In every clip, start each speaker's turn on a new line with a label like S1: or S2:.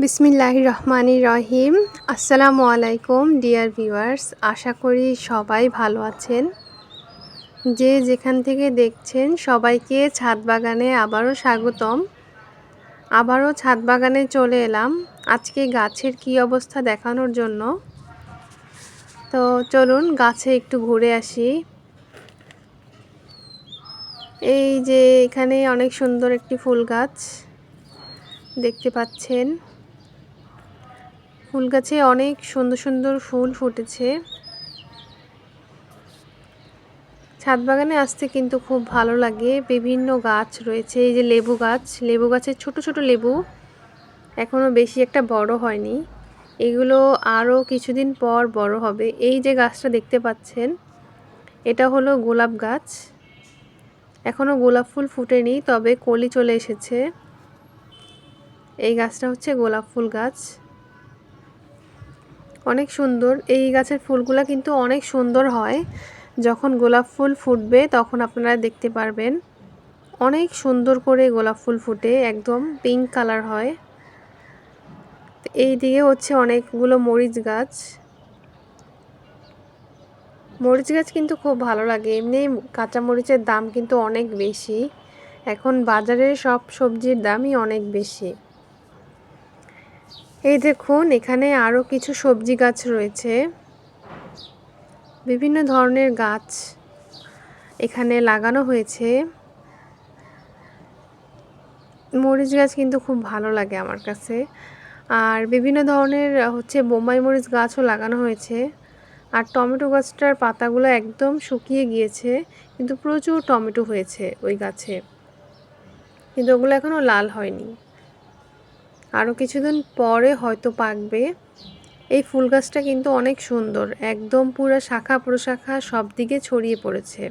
S1: বিসমিল্লাহ রহমানি রহিম আসসালামু আলাইকুম, ডিয়ার ভিউয়ার্স। আশা করি সবাই ভালো আছেন। যে যেখান থেকে দেখছেন, সবাইকে ছাদ বাগানে আবারও স্বাগতম। আবারও ছাদ বাগানে চলে এলাম। আজকে গাছের কি অবস্থা দেখানোর জন্য? তো চলুন গাছে একটু ঘুরে আসি। এই যে এখানে অনেক সুন্দর একটি ফুল গাছ দেখতে পাচ্ছেন। ফুল গাছে অনেক সুন্দর সুন্দর ফুল ফুটেছে। ছাদ বাগানে আসতে কিন্তু খুব ভালো লাগে। বিভিন্ন গাছ রয়েছে, এই যে লেবু গাছ। লেবু গাছের ছোট ছোট লেবু এখনও বেশি একটা বড় হয়নি। এগুলো আরও কিছুদিন পর বড় হবে। এই যে গাছটা দেখতে পাচ্ছেন, এটা হলো গোলাপ গাছ। এখনও গোলাপ ফুল ফুটেনি, তবে কলি চলে এসেছে। এই গাছটা হচ্ছে গোলাপ ফুল গাছ। অনেক সুন্দর। এই গাছের ফুলগুলা কিন্তু অনেক সুন্দর হয়। যখন গোলাপ ফুল ফুটবে তখন আপনারা দেখতে পারবেন। অনেক সুন্দর করে গোলাপ ফুল ফুটে, একদম পিঙ্ক কালার হয়। এই দিকে হচ্ছে অনেকগুলো মরিচ গাছ। মরিচ গাছ কিন্তু খুব ভালো লাগে। এমনি কাঁচা মরিচের দাম কিন্তু অনেক বেশি। এখন বাজারে সব সবজির দামই অনেক বেশি। এই দেখুন, এখানে আরও কিছু সবজি গাছ রয়েছে। বিভিন্ন ধরনের গাছ এখানে লাগানো হয়েছে। মরিচ গাছ কিন্তু খুব ভালো লাগে আমার কাছে। আর বিভিন্ন ধরনের হচ্ছে বোম্বাই মরিচ গাছও লাগানো হয়েছে। আর টমেটো গাছটার পাতাগুলো একদম শুকিয়ে গিয়েছে, কিন্তু প্রচুর টমেটো হয়েছে ওই গাছে। কিন্তু ওগুলো এখনও লাল হয়নি। আরও কিছুদিন পরে হয়তো পাকবে। এই ফুল গাছটা কিন্তু অনেক সুন্দর, একদম পুরো শাখা প্রশাখা সব দিকে ছড়িয়ে পড়েছে।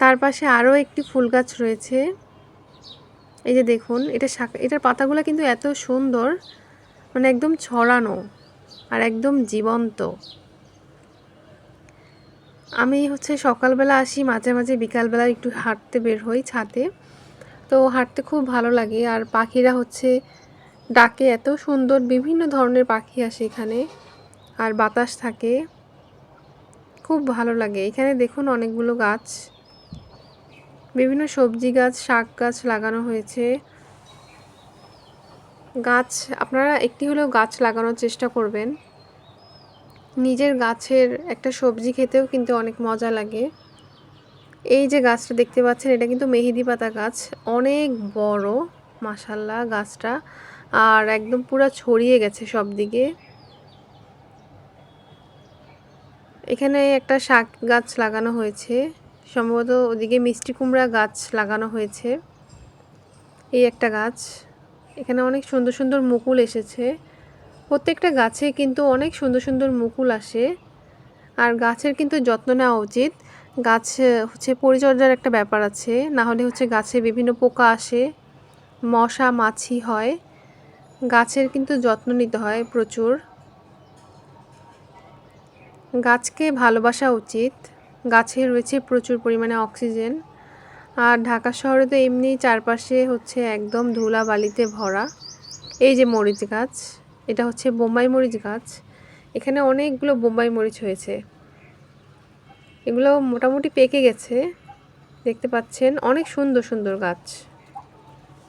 S1: তার পাশে আরও একটি ফুল গাছ রয়েছে। এই যে দেখুন, এটা শাখা, এটার পাতাগুলো কিন্তু এত সুন্দর মানে একদম ছড়ানো আর একদম জীবন্ত। আমি হচ্ছে সকালবেলা আসি, মাঝে মাঝে বিকালবেলা একটু হাঁটতে বের হই ছাদে। তো হাঁটতে খুব ভালো লাগে আর পাখিরা হচ্ছে ডাকে এত সুন্দর বিভিন্ন ধরনের পাখি আসে এখানে, আর বাতাস থাকে। খুব ভালো লাগে। এখানে দেখুন অনেকগুলো গাছ। বিভিন্ন সবজি গাছ, শাক গাছ লাগানো হয়েছে। গাছ, আপনারা একটি হলেও গাছ লাগানোর চেষ্টা করবেন। নিজের গাছের একটা সবজি খেতেও কিন্তু অনেক মজা লাগে। এই যে গাছটা দেখতে পাচ্ছেন, এটা কিন্তু মেহেদি পাতা গাছ। অনেক বড় মাসাল্লাহ গাছটা। আর একদম পুরো ছড়িয়ে গেছে সব দিকে এখানে একটা শাক গাছ লাগানো হয়েছে। সম্ভবত ওদিকে মিষ্টি কুমড়া গাছ লাগানো হয়েছে। এই একটা গাছ। এখানে অনেক সুন্দর সুন্দর মুকুল এসেছে। প্রত্যেকটা গাছে কিন্তু অনেক সুন্দর সুন্দর মুকুল আসে। আর গাছের কিন্তু যত্ন নেওয়া উচিত। গাছ হচ্ছে পরিচর্যার একটা ব্যাপার আছে। না হলে হচ্ছে গাছে বিভিন্ন পোকা আসে। মশা, মাছি হয়। গাছের কিন্তু যত্ন নিতে হয় প্রচুর। গাছকে ভালোবাসা উচিত। গাছে রয়েছে প্রচুর পরিমাণে অক্সিজেন। আর ঢাকা শহরে তো এমনি চারপাশে হচ্ছে একদম ধুলা বালিতে ভরা। এই যে মরিচ গাছ, এটা হচ্ছে বোম্বাই মরিচ গাছ। এখানে অনেকগুলো বোম্বাই মরিচ হয়েছে। এগুলো মোটামুটি পেকে গেছে। দেখতে পাচ্ছেন, অনেক সুন্দর সুন্দর গাছ।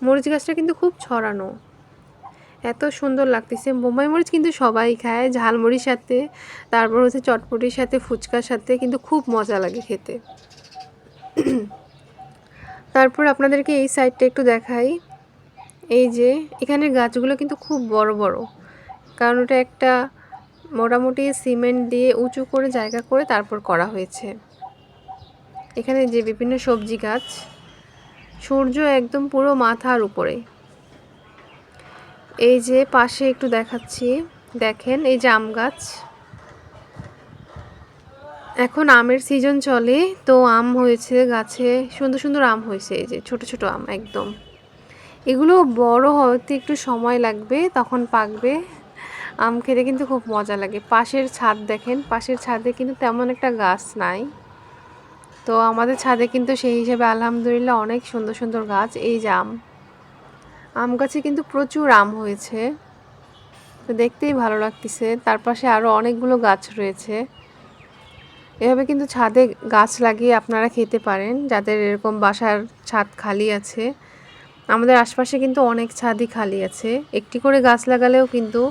S1: মরিচ গাছটা কিন্তু খুব ছড়ানো। এত সুন্দর লাগতেছে। বোম্বাই মরিচ কিন্তু সবাই খায়, ঝালমুড়ির সাথে, তারপর হচ্ছে চটপটির সাথে, ফুচকার সাথে, কিন্তু খুব মজা লাগে খেতে। তারপর আপনাদেরকে এই সাইডটা একটু দেখাই। এই যে, এখানের গাছগুলো কিন্তু খুব বড় বড়। কারণ ওটা একটা মোটামুটি সিমেন্ট দিয়ে উঁচু করে জায়গা করে তারপর করা হয়েছে। এখানে যে বিভিন্ন সবজি গাছ, সূর্য একদম পুরো মাথার উপরে। এই যে পাশে একটু দেখাচ্ছি, দেখেন এই যে আম গাছ। এখন আমের সিজন চলে, তো আম হয়েছে গাছে, সুন্দর সুন্দর আম হয়েছে এই যে, ছোট ছোট আম একদম। এগুলো বড় হতে একটু সময় লাগবে, তখন পাকবে। আম খেতে কিন্তু খুব মজা লাগে। পাশের ছাদ দেখেন, পাশের ছাদে কিন্তু তেমন একটা গাছ নাই। তো আমাদের ছাদে কিন্তু সেই হিসেবে আলহামদুলিল্লাহ অনেক সুন্দর সুন্দর গাছ, এই যে আম। আম গাছে কিন্তু প্রচুর আম হয়েছে। তো দেখতেই ভালো লাগতেছে। তার পাশে আরও অনেকগুলো গাছ রয়েছে। এভাবে কিন্তু ছাদে গাছ লাগিয়ে আপনারা খেতে পারেন, যাদের এরকম বাসার ছাদ খালি আছে। আমাদের আশপাশে কিন্তু অনেক ছাদই খালি আছে। একটি করে গাছ লাগালেও কিন্তু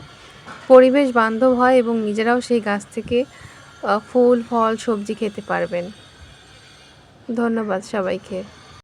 S1: পরিবেশ বান্ধব হয় এবং নিজেরাও সেই গাছ থেকে ফুল, ফল, সবজি খেতে পারবেন। ধন্যবাদ সবাইকে।